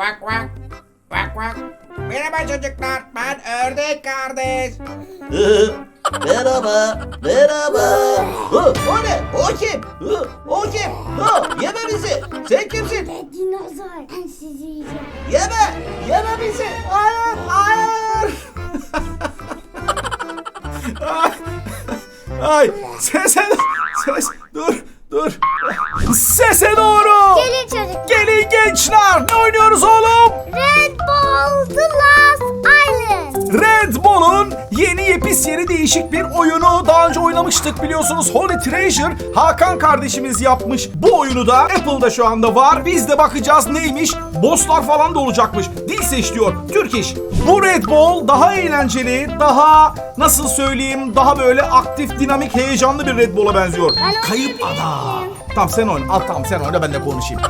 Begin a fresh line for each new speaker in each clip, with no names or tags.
Vak vak. Vak vak. Merhaba çocuklar. Ben ördek kardeş.
merhaba, merhaba. Hı, o ne? O kim? Hı, o kim? Hı, yeme bizi. Sen kimsin?
Ve dinozor. Ben sizi yiyeceğim.
Yeme, yeme bizi. Hayır, hayır.
Ay, ay sese ses dur dur. Sese doğru. Gençler. Ne oynuyoruz oğlum?
Red Ball The Last Island.
Red Bull'un yeni yepis yeni değişik bir oyunu daha önce oynamıştık biliyorsunuz Holy Treasure Hakan kardeşimiz yapmış bu oyunu da Apple'da şu anda var biz de bakacağız neymiş bosslar falan da olacakmış dil seç diyor Türk iş bu Red Bull daha eğlenceli daha nasıl söyleyeyim daha böyle aktif dinamik heyecanlı bir Red Bull'a benziyor
Ben
Kayıp Ada? Tamam sen oyna. Al tamam sen oyna ben de konuşayım.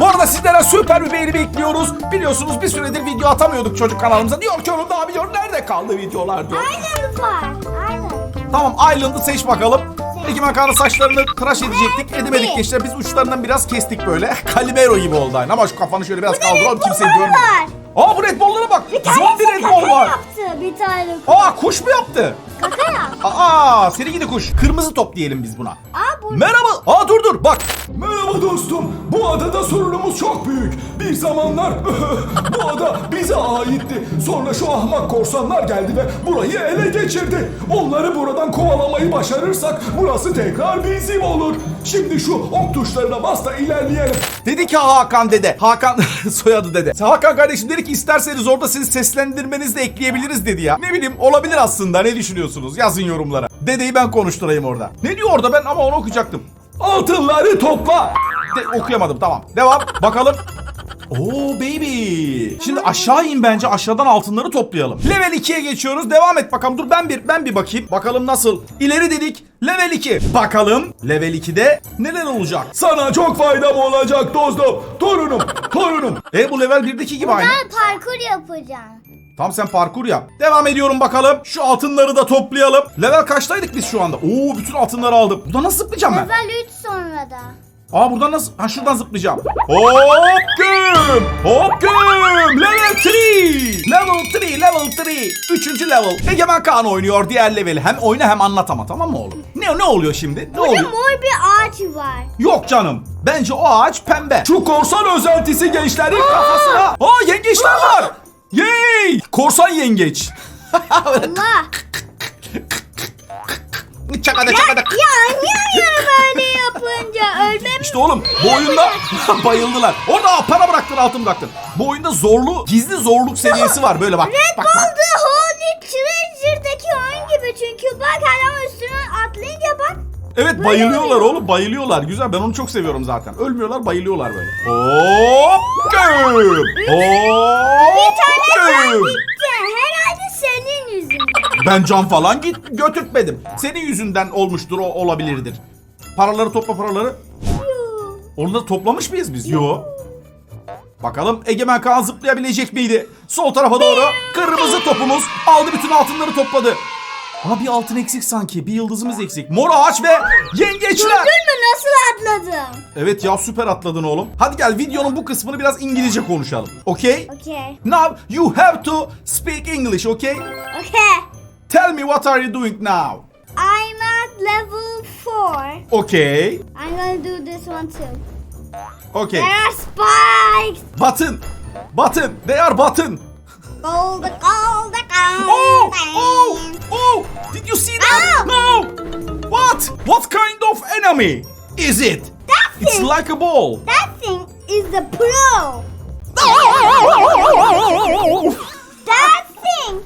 Bu arada sizlere süper bir beğeni bekliyoruz. Biliyorsunuz bir süredir video atamıyorduk çocuk kanalımıza. Diyor ki oğlum abi diyor nerede kaldı videolar diyor.
Island var. Island.
Tamam Island'ı seç bakalım. Egemen Kaan'ın saçlarını tıraş edecektik. Edemedik gençler. Biz uçlarından biraz kestik böyle. Calimero gibi oldu aynı. Ama şu kafanı şöyle biraz kaldır oğlum kimse görmüyor.
var.
Aa bu Red Bull'lara bak.
Bir
Zombi
tanesi
Red Bull var.
yaptı. Bir tane
Aa kuş mu yaptı? Aa seni gidi kuş. Kırmızı top diyelim biz buna.
Aa bu
Merhaba. Aa dur dur bak.
Merhaba dostum. Bu adada sorunumuz çok büyük. Bir zamanlar bu ada bize aitti. Sonra şu ahmak korsanlar geldi ve burayı ele geçirdi. Onları buradan kovalamayı başarırsak burası tekrar bizim olur. Şimdi şu ok tuşlarına bas da ilerleyelim.
Dedi ki Hakan dede. Hakan soyadı dede. Hakan kardeşim dedi ki isterseniz orada sizi seslendirmenizi de ekleyebiliriz dedi ya. Ne bileyim olabilir aslında. Ne düşünüyorsunuz? Yazın yorumlara. Dedeyi ben konuşturayım orada. Ne diyor orada ben ama onu okuyacaktım.
Altınları topla.
De, okuyamadım tamam. Devam. Bakalım. Oo baby. Şimdi aşağı in bence aşağıdan altınları toplayalım. Level 2'ye geçiyoruz. Devam et bakalım. Dur ben bir ben bir bakayım. Bakalım nasıl. İleri dedik. Level 2. Bakalım level 2'de neler olacak?
Sana çok faydam olacak dostum. Torunum, torunum.
E bu level 1'deki gibi aynı.
ben parkur yapacağım.
Tamam sen parkur yap. Devam ediyorum bakalım. Şu altınları da toplayalım. Level kaçtaydık biz şu anda? Oo bütün altınları aldım. Buradan nasıl zıplayacağım ben?
Level 3 sonra da.
Aa buradan nasıl? Ha şuradan zıplayacağım. Hop güm. Hop güm. Level 3. Level 3. Level 3. Üçüncü level. Egemen Kaan oynuyor diğer leveli. Hem oyna hem anlat ama tamam mı oğlum? Ne, ne oluyor şimdi? Ne
Burada
oluyor?
mor bir ağaç var.
Yok canım. Bence o ağaç pembe.
Şu korsan özentisi gençlerin
kafasına. Aa yengeçler var. Yay! Korsan yengeç.
Allah.
Çakada çakada.
Ya niye yarı böyle yapınca ölmem
İşte oğlum bu oyunda bayıldılar. Orada aa, para bıraktın altın bıraktın. Bu oyunda zorlu gizli zorluk seviyesi var böyle bak.
Red
bak, bak.
The Holy Treasure'daki oyun gibi çünkü bak adam üstüne atlayınca bak.
Evet bayılıyorlar oğlum bayılıyorlar. Güzel ben onu çok seviyorum zaten. Ölmüyorlar bayılıyorlar böyle. Hop güm. Hop
Bir tane
güm.
Herhalde senin yüzünden.
Ben can falan git götürtmedim. Senin yüzünden olmuştur o olabilirdir. Paraları topla paraları. Onu da toplamış mıyız biz? Yo. Bakalım Egemen Kaan zıplayabilecek miydi? Sol tarafa doğru kırmızı topumuz aldı bütün altınları topladı. Ama bir altın eksik sanki. Bir yıldızımız eksik. Mor ağaç ve yengeçler.
Gördün mü nasıl atladım?
Evet ya süper atladın oğlum. Hadi gel videonun bu kısmını biraz İngilizce konuşalım. Okay?
Okay.
Now you have to speak English, okay?
Okay.
Tell me what are you doing now?
I'm at level 4.
Okay.
I'm gonna do this one too.
Okay.
There are spikes.
Button. Button. They are button.
Gold, gold, gold.
Oh, oh, oh! Did you see that?
Ow!
No! What? What kind of enemy is it?
That thing.
It's like a ball.
that thing is the pro. That thing,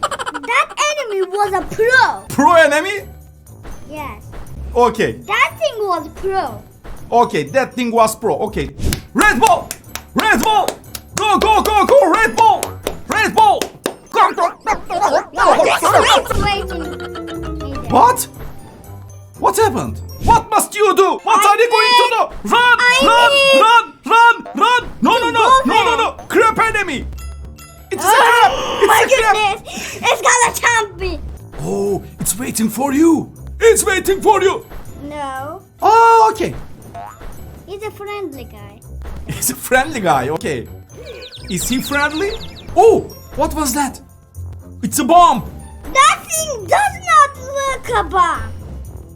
that enemy was a pro.
Pro enemy?
Yes,
Okay.
that thing was pro.
Okay, that thing was pro. Okay. Red ball! Red ball! Go, go, go, go! Red ball! Red ball! Go, go, What? What happened? What must you do? What
I
are you going to do? Run!
I
run!
need-
Run! Run! Run! No, no, no! No, no, no! Crab enemy! It's a
Oh
crab!
my
a
goodness! It's gonna jump me.
Oh, it's waiting for you! It's waiting for you!
No,
Oh, okay.
he's a friendly guy.
He's a friendly guy, okay. Is he friendly? Oh, what was that? It's a bomb.
That thing does not look a bomb.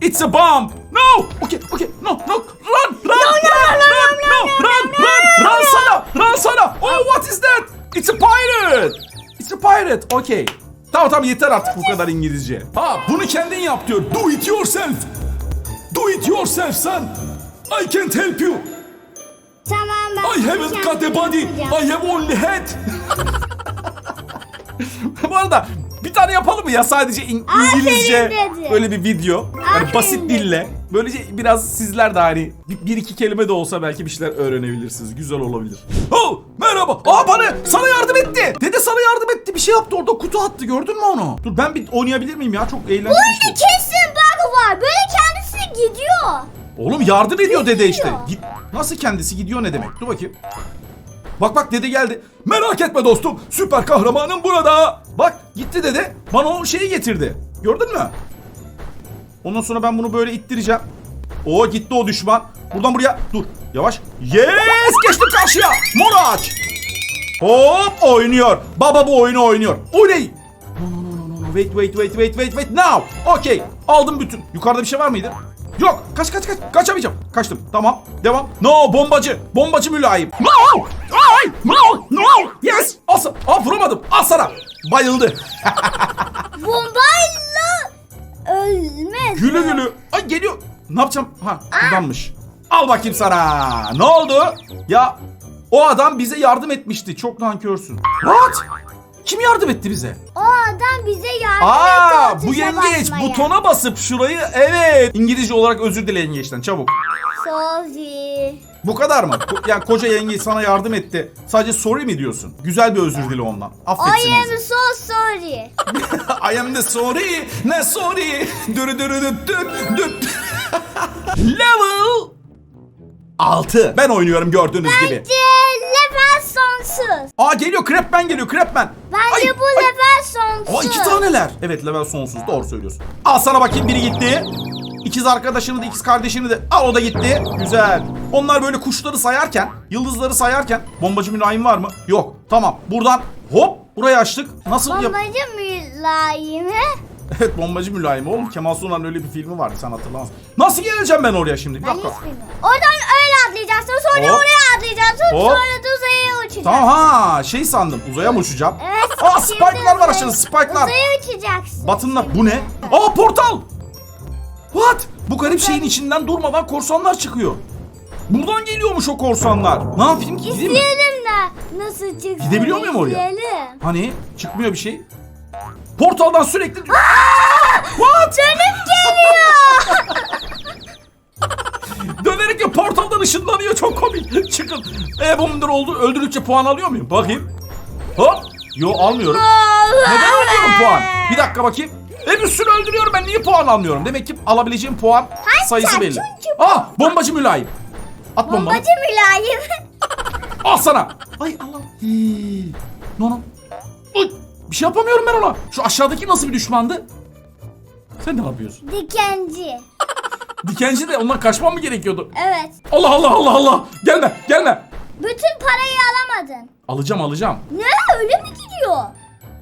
It's a bomb. No. Okay, okay. No, no. Run, run, run, run, run, run, run, run sana, run sana. Oh, what is that? It's a pirate. It's a pirate. Okay. Tamam tamam yeter artık bu kadar İngilizce.
Ha bunu kendin yap diyor. Do it yourself. Do it yourself son. I can't help you.
Tamam ben
I haven't got a body. I have only head.
bu arada bir tane yapalım mı ya sadece
Aferin
İngilizce böyle bir video. Yani basit dille. Böylece biraz sizler de hani bir, bir iki kelime de olsa belki bir şeyler öğrenebilirsiniz. Güzel olabilir. Oh merhaba. Aa bana sana yardım etti. Dede sana yardım etti. Bir şey yaptı orada kutu attı gördün mü onu? Dur ben bir oynayabilir miyim ya? Çok eğlenceli.
Burada kesin bug var. Böyle kendisi gidiyor.
Oğlum yardım ediyor dede işte. Git. Nasıl kendisi gidiyor ne demek? Dur bakayım. Bak bak dede geldi.
Merak etme dostum. Süper kahramanım burada.
Bak gitti dede. Bana o şeyi getirdi. Gördün mü? Ondan sonra ben bunu böyle ittireceğim. O gitti o düşman. Buradan buraya. Dur. Yavaş. Yes! Geçtim karşıya. Mor ağaç. Hop oynuyor. Baba bu oyunu oynuyor. Oley. No no no no no. Wait wait wait wait wait wait. Now. Okay. Aldım bütün. Yukarıda bir şey var mıydı? Yok. Kaç kaç kaç. Kaçamayacağım. Kaçtım. Tamam. Devam. No bombacı. Bombacı mülayim. No. Ay. No. No. Yes. Sana. Aa vuramadım. Al sana. Bayıldı.
Bombayla ölmez.
Gülü gülü. Ay geliyor. Ne yapacağım? Ha buradanmış. Al bakayım sana. Ne oldu? Ya o adam bize yardım etmişti. Çok nankörsün. What? Kim yardım etti bize?
O adam bize yardım
Aa
etti. o
bu yengeç
basmaya.
butona basıp şurayı evet. İngilizce olarak özür dile yengeçten çabuk.
Sorry.
Bu kadar mı? Yani koca yengeç sana yardım etti. Sadece sorry mi diyorsun? Güzel bir özür dile ondan. Affetsin
I
bizi.
am so sorry.
I am the sorry, ne sorry. Dürü dürü düt düt düt. Level 6. Ben oynuyorum gördüğünüz gibi.
Bence level sonsuz.
Aa geliyor Crapman geliyor Crapman.
Bence
Ay,
bu
ay.
level sonsuz.
Aa iki taneler. Evet level sonsuz doğru söylüyorsun. Al sana bakayım biri gitti. İkiz arkadaşını da ikiz kardeşini de al o da gitti. Güzel. Onlar böyle kuşları sayarken, yıldızları sayarken bombacı mülayim var mı? Yok. Tamam. Buradan hop burayı açtık. Nasıl yap?
Bombacı mülayimi.
Evet bombacı mülayim oğlum. Kemal Sunal'ın öyle bir filmi vardı sen hatırlamazsın. Nasıl geleceğim ben oraya şimdi? Bir dakika.
Oradan öyle atlayacaksın. Sonra
Hop.
oraya atlayacaksın.
Hop.
Sonra da uzaya uçacaksın.
Tamam ha şey sandım uzaya mı uçacağım?
Evet.
Aa
şimdi
spike'lar var
uzaya-
aşağıda spike'lar.
Uzaya uçacaksın.
Batınla bu ne? Aa portal! What? Bu garip şeyin içinden durmadan korsanlar çıkıyor. Buradan geliyormuş o korsanlar. Ne yapayım ki gideyim mi?
İzleyelim de nasıl çıksın.
Gidebiliyor muyum oraya?
İzleyelim.
Hani çıkmıyor bir şey. Portaldan sürekli... What?
Dönüp geliyor.
Dönerek ya portaldan ışınlanıyor çok komik. Çıkın. E bundur oldu. Öldürdükçe puan alıyor muyum? Bakayım. Hop. Yo almıyorum. Neden alıyorum puan? Bir dakika bakayım. E bir sürü öldürüyorum ben niye puan almıyorum? Demek ki alabileceğim puan sayısı belli.
çünkü-
Ah bombacı mülayim. At bombanı.
Bombacı mülayim.
Al sana. Ay Allah. Hii. No no. Bir şey yapamıyorum ben ona. Şu aşağıdaki nasıl bir düşmandı? Sen ne yapıyorsun?
Dikenci.
Dikenci de ondan kaçmam mı gerekiyordu?
Evet.
Allah Allah Allah Allah. Gelme gelme.
Bütün parayı alamadın.
Alacağım alacağım.
Ne öyle mi gidiyor?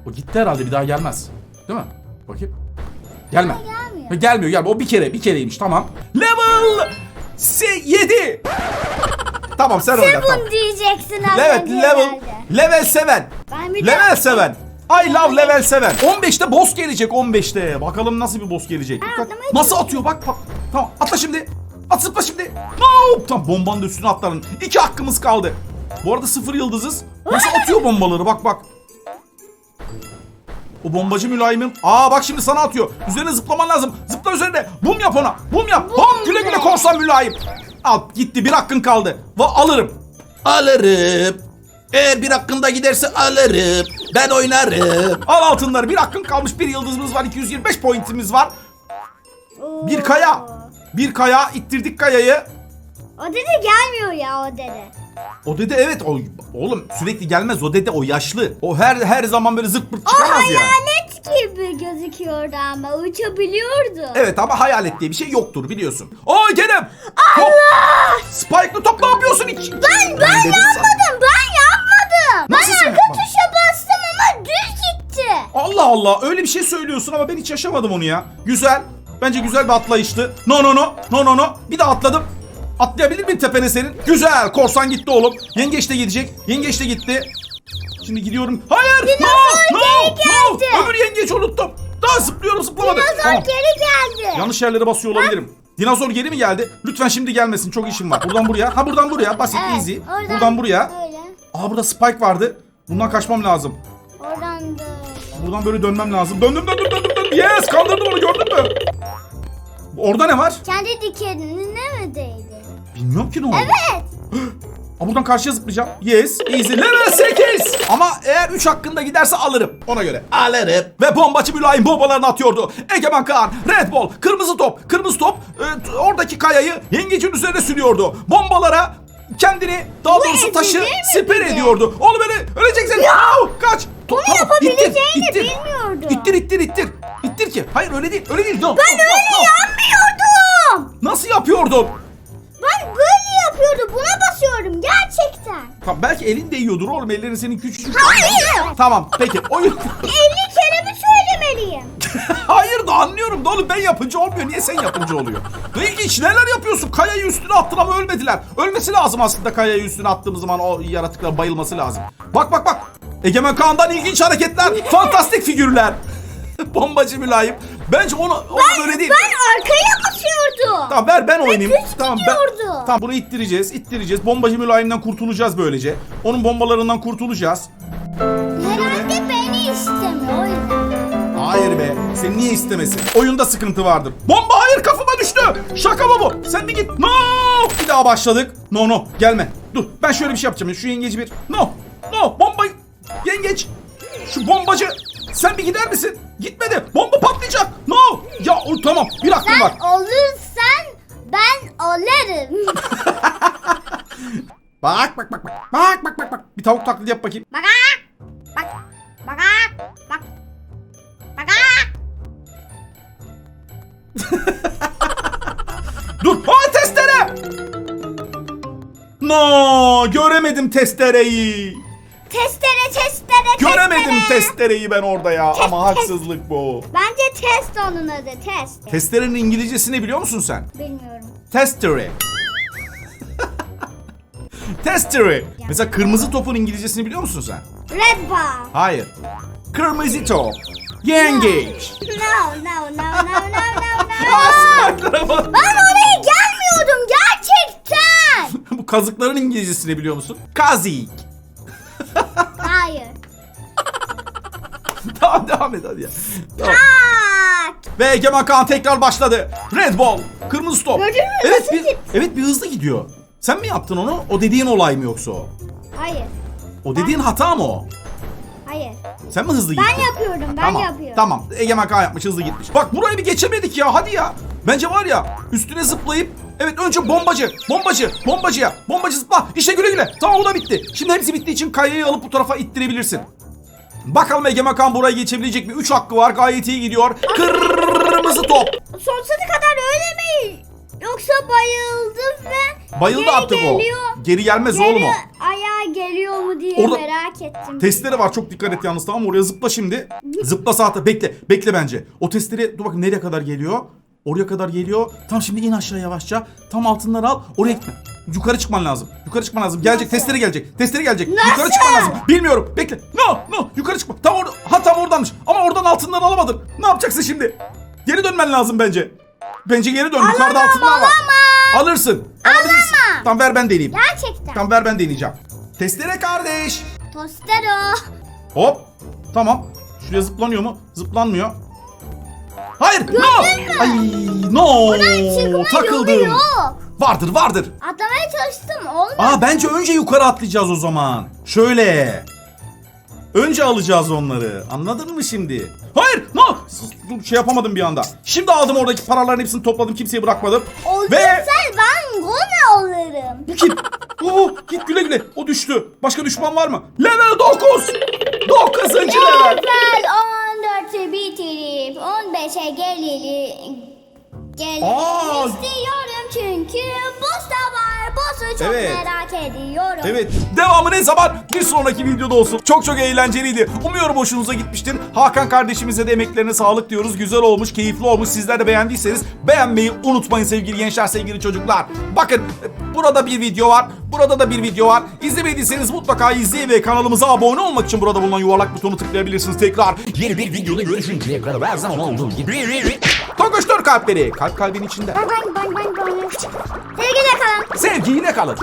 O gitti herhalde bir daha gelmez. Değil mi? Bakayım. Gelme.
gelmiyor.
Ha, Gelmiyor gelmiyor. O bir kere bir kereymiş tamam. Level 7. tamam sen oyna tamam.
Bunu diyeceksin az
Evet
önce
level
herhalde.
level 7.
Ben bir
Level 7. I love level 7. 15'te boss gelecek 15'te. Bakalım nasıl bir boss gelecek. Dikkat. Nasıl atıyor bak bak. Tamam atla şimdi. At zıpla şimdi. No! Tamam bombanın üstüne atların. İki hakkımız kaldı. Bu arada sıfır yıldızız. Nasıl atıyor bombaları bak bak. O bombacı mülayimim. Aa bak şimdi sana atıyor. Üzerine zıplaman lazım. Zıpla üzerine. Bum yap ona. Bum yap. Hop güle güle korsan mülayim. Al gitti bir hakkın kaldı. Va alırım.
Alırım. Eğer bir hakkında giderse alırım. Ben oynarım.
Al altınları. Bir hakkın kalmış. Bir yıldızımız var. 225 pointimiz var.
Oo.
Bir kaya. Bir kaya. ittirdik kayayı.
O dede gelmiyor ya o dede.
O dede evet o oğlum sürekli gelmez o dede o yaşlı. O her her zaman böyle zırt pırt
O
çıkamaz yani.
hayalet gibi gözüküyordu ama uçabiliyordu.
Evet ama hayalet diye bir şey yoktur biliyorsun. Aa Kerem. Top. Spike'lı top ne yapıyorsun hiç?
Ben ben
sana.
yapmadım ben bastım.
Nasıl ben arka yapmadın? tuşa bastım ama düz gitti. Allah Allah öyle bir şey söylüyorsun ama ben hiç yaşamadım onu ya. Güzel. Bence güzel bir atlayıştı. No no no. No no no. Bir de atladım. Atlayabilir miyim tepene senin? Güzel. Korsan gitti oğlum. Yengeç de gidecek. Yengeç de gitti. Şimdi gidiyorum. Hayır. Dinozor no, no,
geldi. No.
Öbür yengeç unuttum. Daha zıplıyorum zıplamadı.
Dinozor
tamam.
geri geldi.
Yanlış yerlere basıyor olabilirim. Ha? Dinozor geri mi geldi? Lütfen şimdi gelmesin. Çok işim var. Buradan buraya. Ha buradan buraya. Basit
evet,
easy.
Oradan,
buradan buraya.
Öyle.
Aa burada Spike vardı. Bundan kaçmam lazım.
Oradan da.
Buradan böyle dönmem lazım. Döndüm döndüm döndüm döndüm. Yes kandırdım onu gördün mü? Orada ne var?
Kendi dikenine mi değdi?
Bilmiyorum ki ne oldu.
Evet.
Aa, buradan karşıya zıplayacağım. Yes easy level 8. Ama eğer 3 hakkında giderse alırım. Ona göre.
Alırım.
Ve bombacı mülayim bombalarını atıyordu. Egemen Kaan, Red Bull, kırmızı top, kırmızı top e, oradaki kayayı yengecin üzerine sürüyordu. Bombalara kendini daha doğrusu
ezici
taşı
mi
siper ediyordu. Oğlum öyle öleceksin. Au, kaç.
Bunu yapabileceğini bilmiyordum.
İttir ittir ittir. İttir ki. Hayır öyle değil. Öyle değil. No,
Ben
no,
öyle
no,
yapmıyordum.
Nasıl yapıyordun?
Ben böyle yapıyordum. Buna basıyorum gerçekten.
Tamam, belki elin değiyordur oğlum. Ellerin senin küçücük.
Hayır.
Tamam peki. Oyun.
50 kere mi söylemeliyim?
Hayır da anlıyorum da oğlum ben yapınca olmuyor. Niye sen yapınca oluyor? Ne ilginç neler yapıyorsun? Kayayı üstüne attın ama ölmediler. Ölmesi lazım aslında kayayı üstüne attığımız zaman o yaratıklar bayılması lazım. Bak bak bak. Egemen Kaan'dan ilginç hareketler. fantastik figürler. Bombacı mülayim. Bence onu, onu öyle değil.
Ben arkaya basıyordum.
Tamam ver ben oynayayım.
güç
Tamam ben. Tamam bunu ittireceğiz, ittireceğiz. Bombacı mülayimden kurtulacağız böylece. Onun bombalarından kurtulacağız. Hayır be. Sen niye istemesin? Oyunda sıkıntı vardır. Bomba hayır kafama düştü. Şaka mı bu? Sen de git. No. Bir daha başladık. No no gelme. Dur ben şöyle bir şey yapacağım. Şu yengeci bir. No. No bomba. Yengeç. Şu bombacı. Sen bir gider misin? Gitmedi. Bomba patlayacak. No. Ya o, tamam. Bir aklım var.
Sen olursan ben olarım.
Bak bak bak bak. Bak bak bak bak. Bir tavuk taklidi yap bakayım.
Bak bak bak bak bak
Dur. Ha testere. No. Göremedim testereyi.
Testere testere
Göremedim
testere.
testereyi ben orada ya.
Test,
Ama
test.
haksızlık bu.
Bence test onun adı test.
Testerenin İngilizcesini biliyor musun sen?
Bilmiyorum.
Testere. Testere. Mesela kırmızı topun İngilizcesini biliyor musun sen?
Red ball.
Hayır. Kırmızı top. Yengeç.
No no no no no no no.
Asmaklara bak.
Ben oraya gelmiyordum gerçekten.
Bu kazıkların İngilizcesini biliyor musun? Kazik.
Hayır.
tamam devam et hadi ya. Tamam.
Bak.
Ve Egemen Kaan tekrar başladı. Red Ball. Kırmızı top.
Gördün mü?
Evet
Nasıl
bir,
gitti?
evet bir hızlı gidiyor. Sen mi yaptın onu? O dediğin olay mı yoksa o?
Hayır.
O dediğin hata mı o?
Hayır.
Sen mi hızlı
Ben
gittin?
yapıyorum ben
tamam,
yapıyorum.
Tamam. Egemen Kaan yapmış hızlı gitmiş. Bak burayı bir geçemedik ya hadi ya. Bence var ya üstüne zıplayıp Evet önce bombacı, bombacı, bombacıya, bombacı zıpla. İşte güle güle. Tamam o da bitti. Şimdi hepsi bittiği için kayayı alıp bu tarafa ittirebilirsin. Bakalım Egemen Kaan burayı geçebilecek mi? 3 hakkı var gayet iyi gidiyor. Kırmızı top.
Sonsuza kadar öyle mi? Yoksa bayıldım ve
Bayıldı
geri
artık o.
geliyor.
Geri gelmez
Geri
oğlum o.
diye
Orada-
merak ettim.
Testere var çok dikkat et yalnız tamam mı? Oraya zıpla şimdi. Zıpla saate bekle. Bekle bence. O testere dur bakayım nereye kadar geliyor. Oraya kadar geliyor. Tam şimdi in aşağı yavaşça. Tam altınları al. Oraya gitme. Yukarı çıkman lazım. Yukarı çıkman lazım. Gelecek.
Nasıl?
Testere gelecek. Testere gelecek. Yukarı çıkman lazım. Bilmiyorum. Bekle. No, no. Yukarı çıkma. Tam orada. Ha tam oradanmış. Ama oradan altınları alamadın. Ne yapacaksın şimdi? Geri dönmen lazım bence. Bence geri dön. Yukarıda altınlar var. Alırsın. Alabilirsin. Tamam ver ben deneyeyim.
Gerçekten.
Tamam ver ben deneyeceğim. Testere kardeş.
Tostero.
Hop. Tamam. Şuraya zıplanıyor mu? Zıplanmıyor. Hayır. No. Ay no. Takıldım.
yok.
Vardır vardır.
Atlamaya çalıştım olmadı.
Aa bence önce yukarı atlayacağız o zaman. Şöyle. Önce alacağız onları. Anladın mı şimdi? Hayır. No. Şey yapamadım bir anda. Şimdi aldım oradaki paraların hepsini topladım. Kimseye bırakmadım.
Olursa
Ve
ben gol alırım.
bu kim? Oo, git güle güle. O düştü. Başka düşman var mı? Level 9. 9. level.
Level 14'ü bitirip 15'e geleli Gelin
Aa!
istiyorum çünkü bosta var. Boss'u çok
Evet.
merak ediyorum.
Evet. Devamı ne zaman? Bir sonraki videoda olsun. Çok çok eğlenceliydi. Umuyorum hoşunuza gitmiştir. Hakan kardeşimize de emeklerine sağlık diyoruz. Güzel olmuş, keyifli olmuş. Sizler de beğendiyseniz beğenmeyi unutmayın sevgili gençler, sevgili çocuklar. Bakın burada bir video var. Burada da bir video var. İzlemediyseniz mutlaka izleyin ve kanalımıza abone olmak için burada bulunan yuvarlak butonu tıklayabilirsiniz tekrar.
Yeni bir videoda görüşünceye kadar her zaman olduğu gibi.
Tokuştur kalpleri. Kalp kalbin içinde.
Bang bang bang bang. Sevgiyle kalın.
Sevgiyle kalın.